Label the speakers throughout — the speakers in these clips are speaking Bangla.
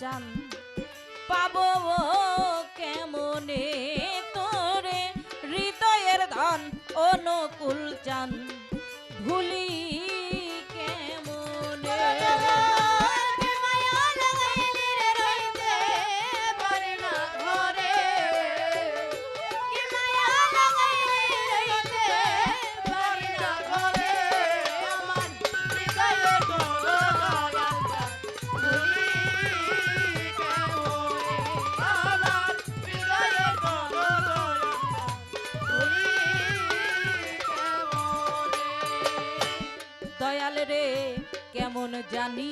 Speaker 1: চান? পাবো কেমনে তোরে? হৃদয়ের ধন অনুকূল চান। ভুলি জানি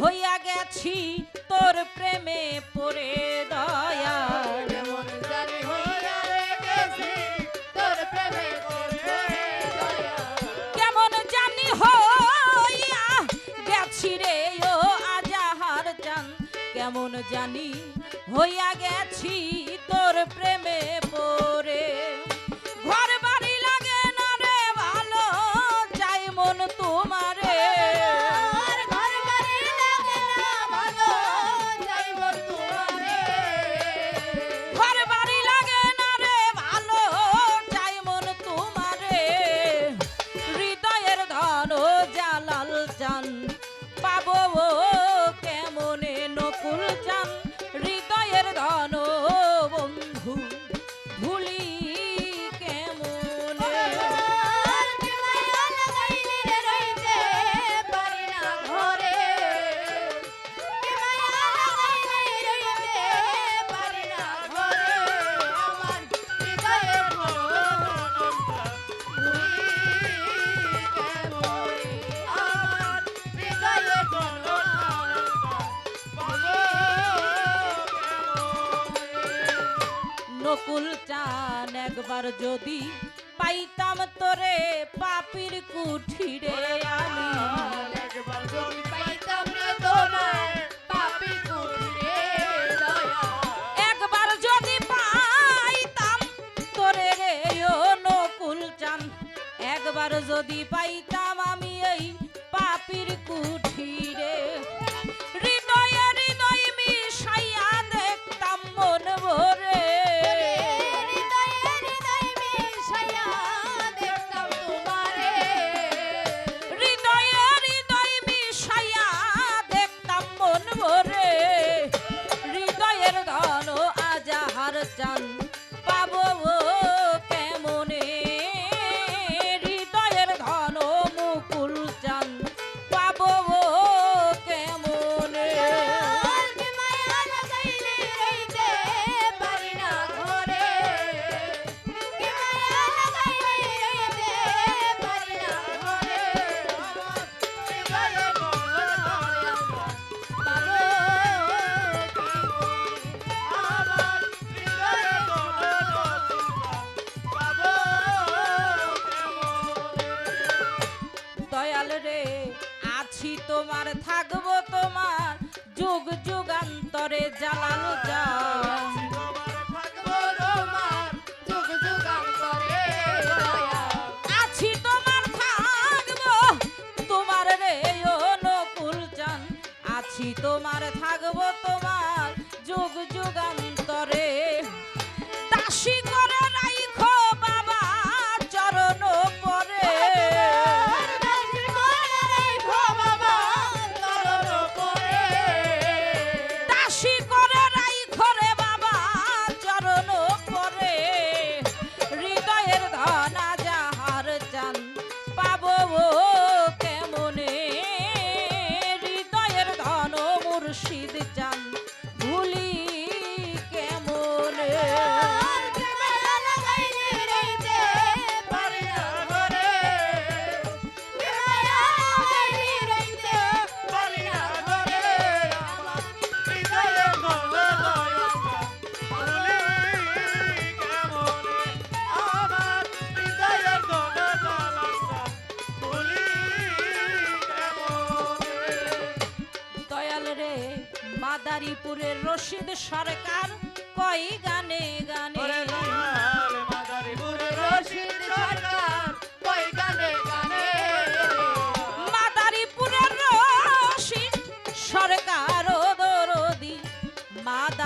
Speaker 1: হইয়া গেছি তোর প্রেমে পড়ে দয়াল। কেমন জানি হইয়া গেছি রে ও আজাহার চান কেমন জানি হইয়া গেছি নকুল চান একবার যদি পাইতাম তোরে পাপির কুঠিরে আমি একবার যদি পাইতাম একবার যদি পাইতাম আমি এই পাপির কুঠিরে। আজাহার আছি তোমার থাকব তোমার রে ও নকুল চান আছি তোমার থাকব মাদারীপুরের রশিদ সরকার কই গানে গানে? মাদারীপুরের রশিদ সরকার ও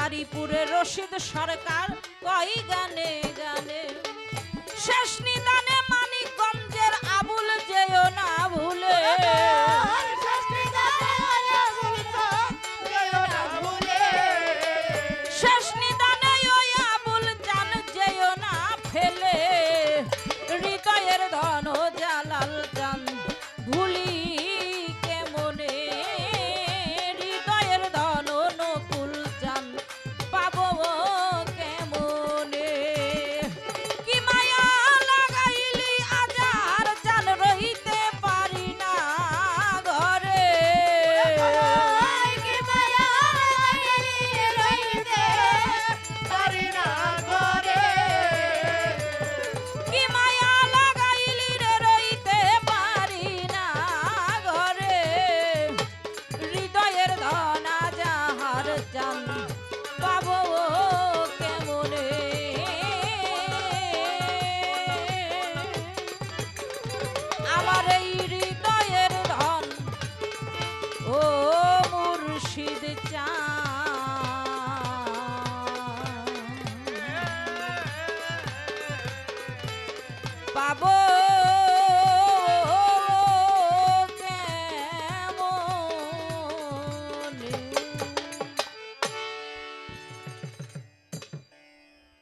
Speaker 1: বাড়িপুরে রশিদ সরকার কই গানে গানে? শেষ নিদানে আমার এই হৃদয়ের ধন। ও মুর্শিদ চা পাবো